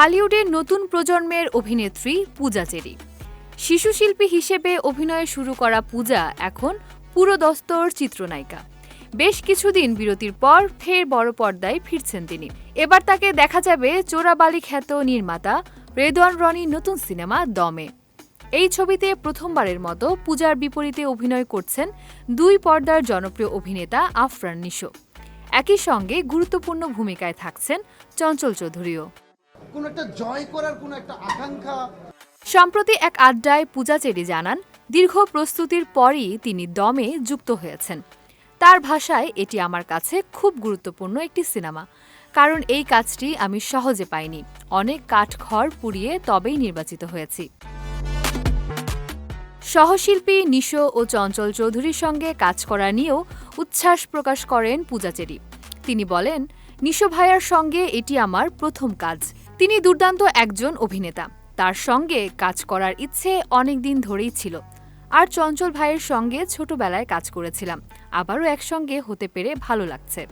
ঢালিউডের নতুন প্রজন্মের অভিনেত্রী পূজা চেরি। শিশু শিল্পী হিসেবে অভিনয় শুরু করা পূজা এখন পুরোদস্তর চিত্রনায়িকা। বেশ কিছুদিন বিরতির পর ফের বড় পর্দায় ফিরছেন তিনি। এবার তাকে দেখা যাবে চোরাবালি খ্যাত নির্মাতা রেদওয়ান রনির নতুন সিনেমা দমে। এই ছবিতে প্রথমবারের মতো পূজার বিপরীতে অভিনয় করছেন দুই পর্দার জনপ্রিয় অভিনেতা আফরান নিশো। একই সঙ্গে গুরুত্বপূর্ণ ভূমিকায় থাকছেন চঞ্চল চৌধুরীও। কোনো একটা জয় করার কোনো একটা আকাঙ্ক্ষা। সম্প্রতি এক আড্ডায় পূজা চেরি জানান, দীর্ঘ প্রস্তুতির পরই তিনি দমে যুক্ত হয়েছেন। তার ভাষায় এটি আমার কাছে খুব গুরুত্বপূর্ণ একটি সিনেমা, কারণ এই কাজটি আমি সহজে পাইনি। অনেক কাঠখড় পুড়িয়ে তবেই নির্বাচিত হয়েছি। সহশিল্পী নিশো ও চঞ্চল চৌধুরীর সঙ্গে কাজ করা নিয়েও উচ্ছ্বাস প্রকাশ করেন পূজাচেরি তিনি বলেন, নিশো ভাইয়ার সঙ্গে এটি আমার প্রথম কাজ। তিনি দুর্দান্ত একজন অভিনেতা। তার সঙ্গে কাজ করার ইচ্ছে অনেক দিন ধরেই ছিল। আর চঞ্চল ভাইয়ের সঙ্গে ছোটবেলায় কাজ করেছিলাম। আবারও একসঙ্গে হতে পেরে ভালো লাগছে।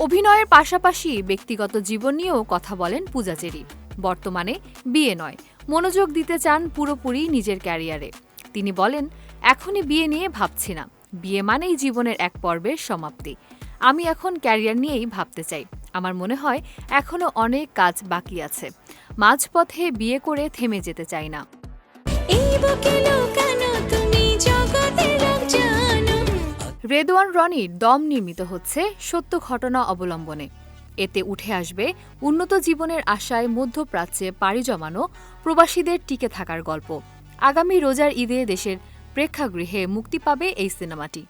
অভিনয়ের পাশাপাশি ব্যক্তিগত জীবন নিয়েও কথা বলেন পূজাচেরি বর্তমানে বিয়ে নয়। মনোযোগ দিতে চান পুরোপুরি নিজের ক্যারিয়ারে। তিনি বলেন, এখনই বিয়ে নিয়ে ভাবছি না। বিয়ে মানেই জীবনের এক পর্বের সমাপ্তি। আমি এখন ক্যারিয়ার নিয়েই ভাবতে চাই। আমার মনে হয় এখনও অনেক কাজ বাকি আছে। মাঝপথে বিয়ে করে থেমে যেতে চাই না। রেদওয়ান রনির দম নির্মিত হচ্ছে সত্য ঘটনা অবলম্বনে। এতে উঠে আসবে উন্নত জীবনের আশায় মধ্যপ্রাচ্যে পাড়ি জমানো প্রবাসীদের টিকে থাকার গল্প। আগামী রোজার ঈদে দেশের প্রেক্ষাগৃহে মুক্তি পাবে এই সিনেমাটি।